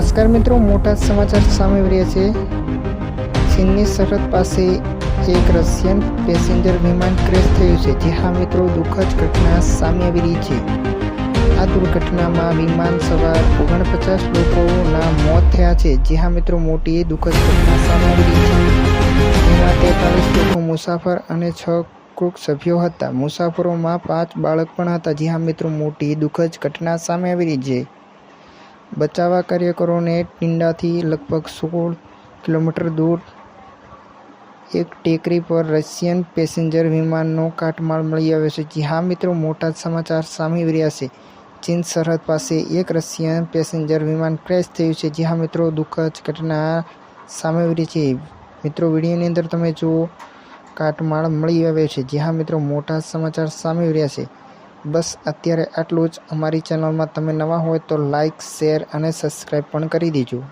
નમસ્કાર મિત્રો, મોટા સમાચાર સામે રહ્યા છે. ચીનની સરહદ પાસે એક રશિયન પેસેન્જર વિમાન ક્રેશ થયું છે, જે હા મિત્રો દુઃખદ ઘટના સામે આવી રહી છે. આ દુર્ઘટનામાં વિમાન સવાર ઓગણપચાસ લોકોના મોત થયા છે, જે હા મિત્રો મોટી દુઃખદ ઘટના સામે આવી રહી છે. જેમાં તેતાલીસ લોકો મુસાફર અને છ કુક સભ્યો હતા. મુસાફરોમાં પાંચ બાળક પણ હતા, જે હા મિત્રો મોટી દુઃખદ ઘટના સામે આવી રહી છે. બચાવવા કાર્યકરોને ટિંડાથી લગભગ સોળ કિલોમીટર દૂર એક ટેકરી પર રશિયન પેસેન્જર વિમાનનો કાટમાળ મળી આવ્યો છે. જી હા, મિત્રો, મોટા સમાચાર સામે રહ્યા છે. ચીન સરહદ પાસે એક રશિયન પેસેન્જર વિમાન ક્રેશ થયું છે. જી હા, મિત્રો, દુઃખદ ઘટના સામે આવી રહી છે. મિત્રો, વિડીયોની અંદર તમે જુઓ, કાટમાળ મળી આવ્યો છે. જી હા, મિત્રો, મોટા સમાચાર સામે રહ્યા છે. બસ, અત્યારે આટલું જ. અમારી ચેનલમાં તમે નવા હોય તો લાઈક, શેર અને સબસ્ક્રાઈબ પણ કરી દેજો.